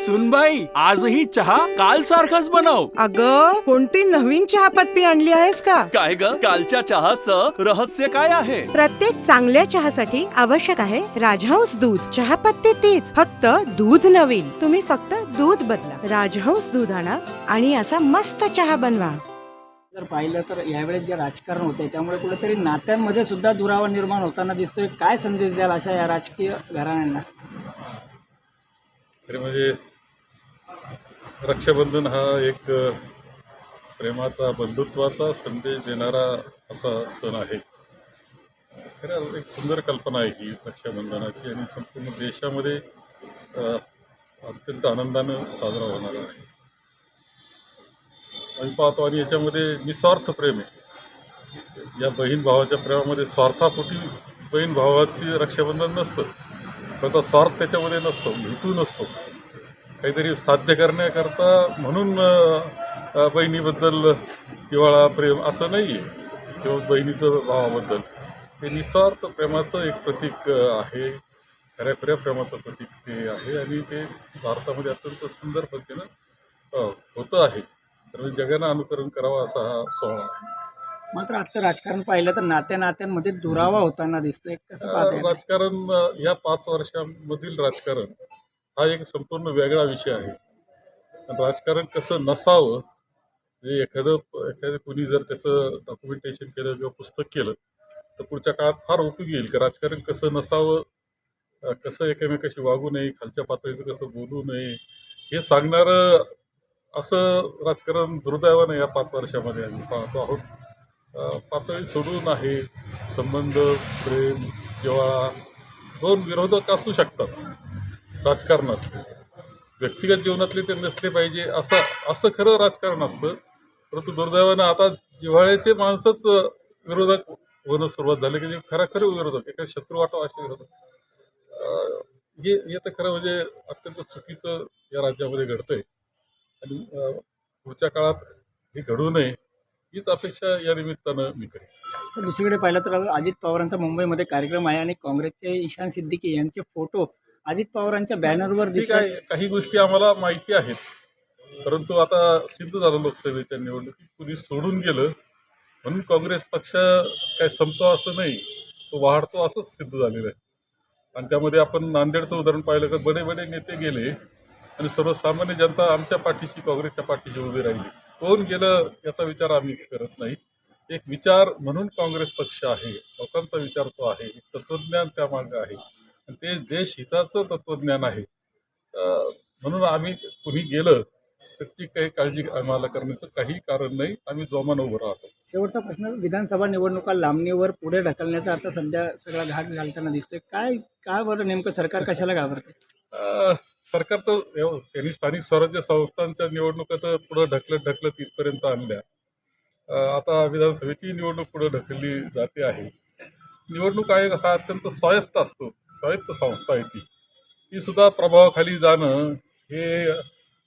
सुनबाई आजही चहा काल सारखाच बनव. अग कोणती नवीन चहापत्ती आणली आहेस का? काय ग? कालच्या चहाचं रहस्य काय आहे? प्रत्येक चांगल्या चहासाठी आवश्यक आहे राजहंस दूध. चहापत्ती तीच फक्त दूध नवीन. तुम्ही फक्त दूध बदला. राजहंस दूध आणा आणि असा मस्त चहा बनवा. जर पाहिलं तर यावेळेस जे राजकारण होते त्यामुळे कुठेतरी नात्यांमध्ये सुद्धा दुरावा निर्माण होताना दिसतोय. काय संदेश द्याल अशा या राजकीय घराण्यांना? खरे म्हणजे रक्षाबंधन हा एक प्रेमाचा बंधुत्वाचा संदेश देणारा असा सण आहे. खरं एक सुंदर कल्पना आहे ही रक्षाबंधनाची आणि संपूर्ण देशामध्ये अत्यंत आनंदानं साजरा होणार आहे. आम्ही पाहतो आणि याच्यामध्ये निस्वार्थ प्रेम आहे. या बहीण भावाच्या प्रेमामध्ये स्वार्थापोटी बहीण भावाची रक्षाबंधन नसतं. पण स्वार्थ त्याच्यामध्ये नसतो हेतू नसतो. काहीतरी साध्य करण्याकरता म्हणून बहिणीबद्दल जिव्हाळा प्रेम असं नाही आहे किंवा बहिणीचं भावाबद्दल. हे निस्वार्थ प्रेमाचं एक प्रतीक आहे. खऱ्या खऱ्या प्रेमाचं प्रतीक ते आहे आणि ते भारतामध्ये अत्यंत सुंदर पद्धतीनं होतं आहे. तर जगानं अनुकरण करावं असा हा सोहळा आहे. मात्र आजचं राजकारण पाहिलं तर नात्या नात्यांमध्ये दुरावा होताना दिसतोय. कसं पाहताय? राजकारण अ, या पाच वर्षांमधील राजकारण हा एक संपूर्ण वेगळा विषय आहे. आणि राजकारण कसं नसावं म्हणजे एखादं एखादं कुणी जर त्याचं डॉक्युमेंटेशन केलं किंवा पुस्तक केलं तर पुढच्या काळात फार उपयोगी येईल. की राजकारण कसं नसावं अ, कसं एकमेकाशी वागू नये खालच्या पातळीचं कसं बोलू नये हे सांगणारं असं राजकारण दुर्दैवानं या पाच वर्षामध्ये आम्ही पाहतो आहोत. पातळी सोडून आहे. संबंध प्रेम किंवा दोन विरोधक असू शकतात. राजकारणात. व्यक्तिगत जीवनातले ते नसले पाहिजे असं असं खरं राजकारण असतं. परंतु दुर्दैवानं आता जिव्हाळ्याचे माणसंच विरोधक होणं सुरुवात झाली. म्हणजे की जे खरा खरं विरोधक एका शत्रू वाटावं असे विरोधक. हे हे तर खरं म्हणजे अत्यंत चुकीचं या राज्यामध्ये घडतंय. आणि पुढच्या काळात हे घडू नये. हीच अपेक्षा या निमित्तानं मी करेन. तर दुसरीकडे पाहिलं तर अजित पवारांचा मुंबईमध्ये कार्यक्रम आहे आणि काँग्रेसचे ईशान सिद्दीकी यांचे फोटो अजित पवारांच्या बॅनरवर ठीक आहे काही गोष्टी आम्हाला माहिती आहेत. परंतु आता सिद्ध झालं लोकसभेच्या निवडणुकीत कुणी सोडून गेलं म्हणून काँग्रेस पक्ष काय संपतो असं नाही तो वाढतो असंच सिद्ध झालेलं आहे. आणि त्यामध्ये आपण नांदेडचं उदाहरण पाहिलं तर बडे बडे नेते गेले आणि सर्वसामान्य जनता आमच्या पाठीशी काँग्रेसच्या पाठीशी उभी राहिली. कोण गेलं याचा विचार आम्ही करत नाही. एक विचार म्हणून काँग्रेस पक्ष आहे लोकांचा विचार तो आहे एक तत्वज्ञान त्यामागं आहे. आणि ते देश हिताचं तत्वज्ञान आहे. म्हणून आम्ही कुणी गेलं त्याची काही काळजी आम्हाला करण्याचं काही कारण नाही. आम्ही जोमानं उभं राहतो. शेवटचा प्रश्न विधानसभा निवडणुका लांबणीवर पुढे ढकलण्याचा आता सध्या सगळा घाट घालताना दिसतोय. काय काय बरं नेमकं सरकार कशाला घाबरते? सरकार तर त्यांनी स्थानिक स्वराज्य संस्थांच्या निवडणुका तर पुढं ढकलत ढकलत इथपर्यंत आणल्या. आता विधानसभेची निवडणूक पुढे ढकलली जाते आहे. निवडणूक आयोग हा अत्यंत स्वायत्त असतो. स्वायत्त संस्था आहे ती. ती सुद्धा प्रभावाखाली जाणं हे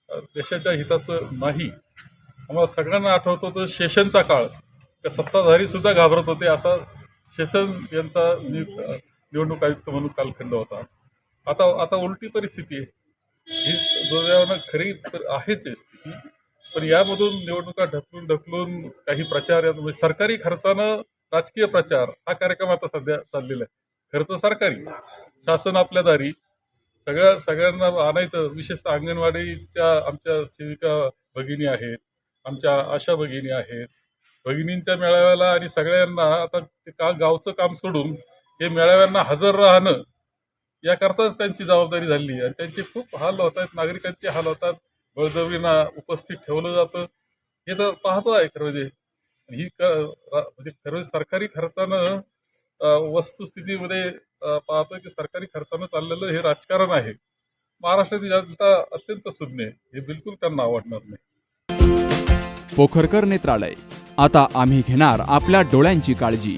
देशाच्या हिताचं नाही. आम्हाला सगळ्यांना आठवतो तर शेषनचा काळ. त्या सत्ताधारी सुद्धा घाबरत होते असा शेषन यांचा नियुक्त निवडणूक आयुक्त म्हणून कालखंड होता. आता आता उलटी परिस्थिती आहे. ही दुर्दैवानं खरी तर आहेच स्थिती. पण यामधून निवडणुका ढकलून ढकलून काही प्रचार या म्हणजे सरकारी खर्चानं राजकीय प्रचार हा कार्यक्रम आता सध्या चाललेला आहे. खर्च सरकारी शासन आपल्या दारी. सगळ्या सगळ्यांना आणायचं विशेषतः अंगणवाडीच्या आमच्या सेविका भगिनी आहेत आमच्या आशा भगिनी आहेत. भगिनींच्या मेळाव्याला आणि सगळ्यांना आता ते का गावचं काम सोडून हे मेळाव्यांना हजर राहणं याकरताच त्यांची जबाबदारी झाली. आणि त्यांचे खूप हाल होत आहेत नागरिकांचे हाल होतात. बळजबरीना उपस्थित ठेवलं जातं. हे तर पाहतो आहे खरं म्हणजे. ही म्हणजे खरं म्हणजे सरकारी खर्चानं वस्तुस्थितीमध्ये पाहतोय की सरकारी खर्चानं चाललेलं हे राजकारण आहे. महाराष्ट्राची जनता अत्यंत सुज्ञ आहे. हे बिलकुल त्यांना आवडणार नाही. पोखरकर नेत्रालय. आता आम्ही घेणार आपल्या डोळ्यांची काळजी.